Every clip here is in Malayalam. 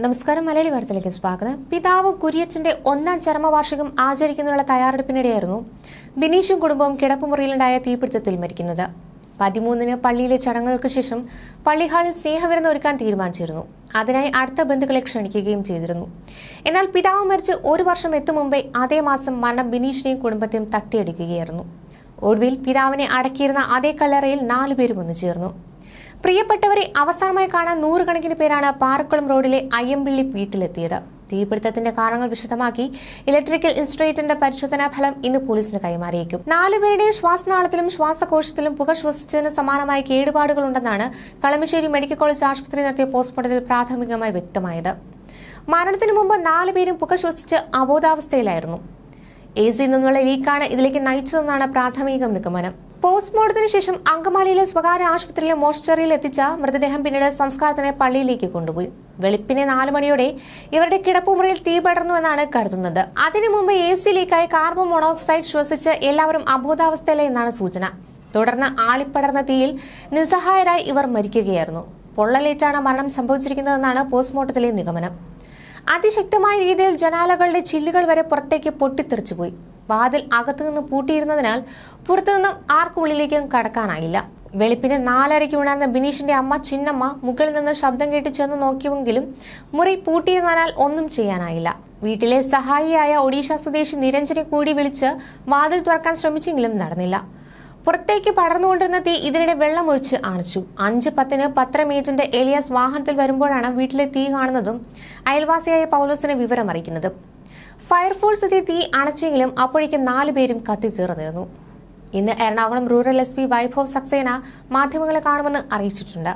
നമസ്കാരം മലയാളി വാർത്തയിലേക്ക് സ്വാഗതം. പിതാവ് കുര്യച്ചന്റെ ഒന്നാം ചരമവാർഷികം ആചരിക്കുന്നതിനുള്ള തയ്യാറെടുപ്പിനിടെയായിരുന്നു ബിനീഷും കുടുംബവും കിടപ്പുമുറിയിലുണ്ടായ തീപിടുത്തത്തിൽ മരിക്കുന്നത്. പതിമൂന്നിന് പള്ളിയിലെ ചടങ്ങുകൾക്ക് ശേഷം പള്ളി ഹാളിൽ സ്നേഹവിരുന്ന് ഒരുക്കാൻ തീരുമാനിച്ചിരുന്നു. അതിനായി അടുത്ത ബന്ധുക്കളെ ക്ഷണിക്കുകയും ചെയ്തിരുന്നു. എന്നാൽ പിതാവ് മരിച്ച് ഒരു വർഷം എത്തും മുമ്പേ അതേ മാസം മരണം ബിനീഷിനെയും കുടുംബത്തെയും തട്ടിയെടുക്കുകയായിരുന്നു. ഒടുവിൽ പിതാവിനെ അടക്കിയിരുന്ന അതേ കല്ലറയിൽ നാലുപേരും ഒന്നു ചേർന്നു പ്രിയപ്പെട്ടവരെ അവസാനമായി കാണാൻ നൂറുകണക്കിന് പേരാണ് പാറക്കുളം റോഡിലെ അയ്യമ്പിള്ളി വീട്ടിലെത്തിയത്. തീപിടുത്തത്തിന്റെ കാരണങ്ങൾ വിശദമാക്കി ഇലക്ട്രിക്കൽ ഇൻസ്റ്റിറ്റ്യൂട്ടിന്റെ പരിശോധനാ ഫലം ഇന്ന് പോലീസിന് കൈമാറിയേക്കും. നാലുപേരുടെ ശ്വാസനാളത്തിലും ശ്വാസകോശത്തിലും പുക ശ്വസിച്ചതിന് സമാനമായ കേടുപാടുകളുണ്ടെന്നാണ് കളമശ്ശേരി മെഡിക്കൽ കോളേജ് ആശുപത്രി നടത്തിയ പോസ്റ്റ്മോർട്ടത്തിൽ പ്രാഥമികമായി വ്യക്തമായത്. മരണത്തിനു മുമ്പ് നാലുപേരും പുക ശ്വസിച്ച് അബോധാവസ്ഥയിലായിരുന്നു. എ സിയിൽ നിന്നുള്ള ലീക്കാണ് ഇതിലേക്ക് നയിച്ചതെന്നാണ് പ്രാഥമിക നിഗമനം. പോസ്റ്റ്മോർട്ടത്തിന് ശേഷം അങ്കമാലിയിലെ സ്വകാര്യ ആശുപത്രിയിലെ മോർച്ചറിയിൽ എത്തിച്ച മൃതദേഹം പിന്നീട് സംസ്കാരത്തിന് പള്ളിയിലേക്ക് കൊണ്ടുപോയി. വെളുപ്പിനെ നാല് മണിയോടെ ഇവരുടെ കിടപ്പുമുറിയിൽ തീ പടർന്നു എന്നാണ് കരുതുന്നത്. അതിനു മുമ്പ് എ സി ലീക്കായി കാർബൺ മോണോക്സൈഡ് ശ്വസിച്ച് എല്ലാവരും അബോധാവസ്ഥയിലെന്നാണ് സൂചന. തുടർന്ന് ആളിപ്പടർന്ന തീയിൽ നിസ്സഹായരായി ഇവർ മരിക്കുകയായിരുന്നു. പൊള്ളലേറ്റാണ് മരണം സംഭവിച്ചിരിക്കുന്നതെന്നാണ് പോസ്റ്റ്മോർട്ടത്തിലെ നിഗമനം. അതിശക്തമായ രീതിയിൽ ജനാലകളുടെ ചില്ലുകൾ വരെ പുറത്തേക്ക് പൊട്ടിത്തെറിച്ചുപോയി. വാതിൽ അകത്തുനിന്ന് പൂട്ടിയിരുന്നതിനാൽ പുറത്തുനിന്നും ആർക്കും ഉള്ളിലേക്കും കടക്കാനായില്ല. വെളുപ്പിന് നാലരയ്ക്ക് ഉണർന്ന ബിനീഷിന്റെ അമ്മ ചിന്നമ്മ മുകളിൽ നിന്ന് ശബ്ദം കേട്ട് ചെന്ന് നോക്കിയെങ്കിലും മുറി പൂട്ടിയിരുന്നതിനാൽ ഒന്നും ചെയ്യാനായില്ല. വീട്ടിലെ സഹായിയായ ഒഡീഷ സ്വദേശി നിരഞ്ജനെ കൂടി വിളിച്ച് വാതിൽ തുറക്കാൻ ശ്രമിച്ചെങ്കിലും നടന്നില്ല. പുറത്തേക്ക് പടർന്നുകൊണ്ടിരുന്ന തീ ഇതിനിടെ വെള്ളമൊഴിച്ച് അണച്ചു. അഞ്ച് പത്തിന് പത്രമേജന്റ് എലിയാസ് വാഹനത്തിൽ വരുമ്പോഴാണ് വീട്ടിലെ തീ കാണുന്നതും അയൽവാസിയായ പൗലോസിനെ വിവരമറിയിക്കുന്നതും. ഫയർഫോഴ്സ് എത്തി തീ അണച്ചെങ്കിലും അപ്പോഴേക്കും നാലുപേരും കത്തിച്ചേർന്നിരുന്നു ഇന്ന് Ernakulam rural S P Vaibhav Saxena മാധ്യമങ്ങളെ കാണുമെന്ന് അറിയിച്ചിട്ടുണ്ട്.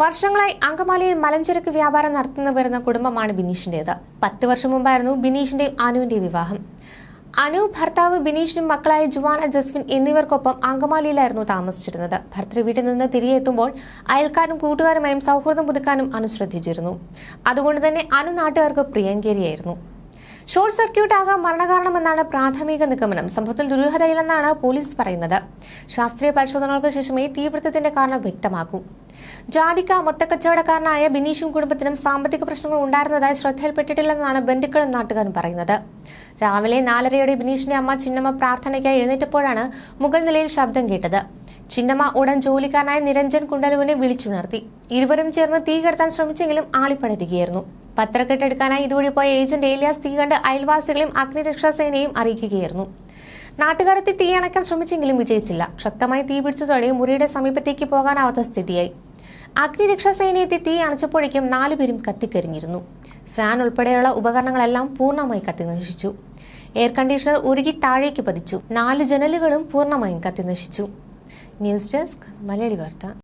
വർഷങ്ങളായി അങ്കമാലിയിൽ മലഞ്ചരക്ക് വ്യാപാരം നടത്തുന്നു വരുന്ന കുടുംബമാണ് ബിനീഷിന്റേത്. പത്ത് വർഷം മുമ്പായിരുന്നു ബിനീഷിന്റെയും അനുവിന്റെയും വിവാഹം. അനു ഭർത്താവ് ബിനീഷിനും മക്കളായ ജുവാന ജസ്വിൻ എന്നിവർക്കൊപ്പം അങ്കമാലിയിലായിരുന്നു താമസിച്ചിരുന്നത്. ഭർത്തൃ വീട്ടിൽ നിന്ന് തിരികെ എത്തുമ്പോൾ അയൽക്കാരും കൂട്ടുകാരുമായും സൗഹൃദം പുതുക്കാനും അനു ശ്രദ്ധിച്ചിരുന്നു. അതുകൊണ്ട് തന്നെ അനു നാട്ടുകാർക്ക് പ്രിയങ്കരിയായിരുന്നു. ഷോർട്ട് സർക്യൂട്ട് ആകാം മരണകാരണമെന്നാണ് പ്രാഥമിക നിഗമനം. സംഭവത്തിൽ ദുരൂഹതയില്ലെന്നാണ് പോലീസ് പറയുന്നത്. ശാസ്ത്രീയ പരിശോധനകൾക്ക് ശേഷമേ തീപിടുത്തത്തിന്റെ കാരണം വ്യക്തമാക്കൂ ജാതിക്ക മൊത്തക്കച്ചവടക്കാരനായ ബിനീഷും കുടുംബത്തിനും സാമ്പത്തിക പ്രശ്നങ്ങൾ ഉണ്ടായിരുന്നതായി ശ്രദ്ധയിൽപ്പെട്ടിട്ടില്ലെന്നാണ് ബന്ധുക്കളും നാട്ടുകാരും പറയുന്നത്. രാവിലെ നാലരയോടെ ബിനീഷിന്റെ അമ്മ ചിന്നമ്മ പ്രാർത്ഥനയ്ക്കായി എഴുന്നേറ്റപ്പോഴാണ് മുകൾ നിലയിൽ ശബ്ദം കേട്ടത്. ചിന്നമ്മ ഉടൻ ജോലിക്കാരനായ നിരഞ്ജൻ കുണ്ടലുവിനെ വിളിച്ചുണർത്തി. ഇരുവരും ചേർന്ന് തീ കെടുത്താൻ ശ്രമിച്ചെങ്കിലും ആളിപ്പടരുകയായിരുന്നു. പത്രക്കെട്ടെടുക്കാനായി ഇതുവഴി പോയ ഏജന്റ് ഏലിയാസ് തീ കണ്ട് അയൽവാസികളെയും അഗ്നിരക്ഷാസേനയും അറിയിക്കുകയായിരുന്നു. നാട്ടുകാരെത്തി തീ അണയ്ക്കാൻ ശ്രമിച്ചെങ്കിലും വിജയിച്ചില്ല. ശക്തമായി തീ പിടിച്ചതോടെ മുറിയുടെ സമീപത്തേക്ക് പോകാനാവാത്ത സ്ഥിതിയായി. അഗ്നിരക്ഷാസേനയെത്തി തീ അണച്ചപ്പോഴേക്കും നാലുപേരും കത്തിക്കരിഞ്ഞിരുന്നു. ഫാൻ ഉൾപ്പെടെയുള്ള ഉപകരണങ്ങളെല്ലാം പൂർണമായി കത്തിനശിച്ചു. എയർ കണ്ടീഷണർ ഉരുകി താഴേക്ക് പതിച്ചു. നാല് ജനലുകളും പൂർണമായും കത്തിനശിച്ചു. ന്യൂസ് ഡെസ്ക് മലയാളി വാർത്ത.